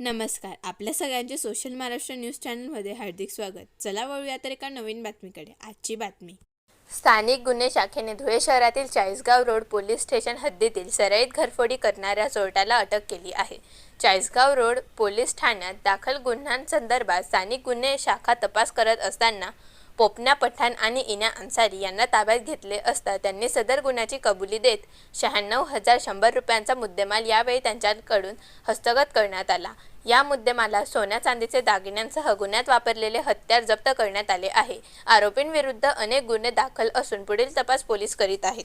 नमस्कार. आपल्या सगळ्यांचे सोशल महाराष्ट्र न्यूज चॅनलमध्ये हार्दिक स्वागत. चला वळूया तर एका नवीन बातमीकडे. आजची बातमी. स्थानिक गुन्हे शाखेने धुळे शहरातील चाळीसगाव रोड पोलीस स्टेशन हद्दीतील सराईत घरफोडी करणाऱ्या चोरट्याला अटक केली आहे. चाळीसगाव रोड पोलीस ठाण्यात दाखल गुन्ह्यांसंदर्भात स्थानिक गुन्हे शाखा तपास करत असताना पोपना पठाण आणि इना अन्सारी यांना ताब्यात घेतले असता त्यांनी सदर गुन्ह्याची कबुली देत शहाण्णव हजार शंभर रुपयांचा मुद्देमाल यावेळी त्यांच्याकडून हस्तगत करण्यात आला. या मुद्देमाला सोन्या चांदीचे दागिन्यांसह गुन्ह्यात वापरलेले हत्यार जप्त करण्यात आले आहे. आरोपींविरुद्ध अनेक गुन्हे दाखल असून पुढील तपास पोलीस करीत आहेत.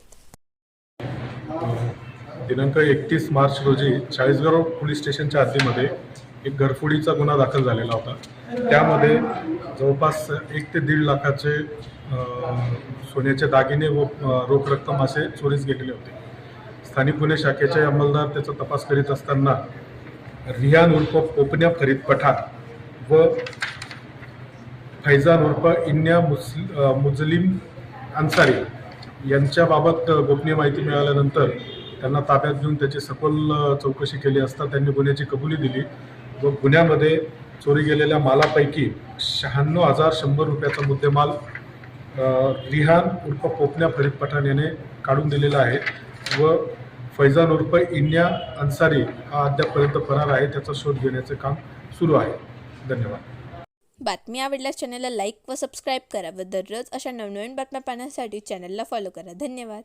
दिनांक एकतीस मार्च रोजी चाळीसगाव पोलीस स्टेशनच्या हद्दीमध्ये एक घरफोडीचा गुन्हा दाखल झालेला होता. त्यामध्ये जवळपास एक ते दीड लाखाचे सोन्याचे दागिने व रोख रक्कम असे चोरीस गेलेले होते. स्थानिक गुन्हे शाखेचे अंमलदार त्याचा तपास करीत असताना रियान उर्फ पोपन्या फरीद पठाण व फैजान उर्फ इन्या मुस्ल मुजलिम अन्सारी यांच्याबाबत गोपनीय माहिती मिळाल्यानंतर त्यांना ताब्यात घेऊन त्याची सखोल चौकशी केली असता त्यांनी गुन्ह्याची कबुली दिली. व गुन्ह्यामध्ये चोरी गेलेल्या मालापैकी शहाण्णव हजार शंभर रुपयाचा मुद्देमाल रिहान उर्फ पोपण्या फरीद पठाण याने काढून दिलेला आहे व फैजान उर्फ इन्या अन्सारी हा अद्यापर्यंत फरार आहे. त्याचा शोध घेण्याचे काम सुरू आहे. धन्यवाद. बातमी आवडल्यास चॅनलला लाईक व सबस्क्राईब करा व दररोज अशा नवनवीन बातम्या पाहण्यासाठी चॅनलला फॉलो करा. धन्यवाद.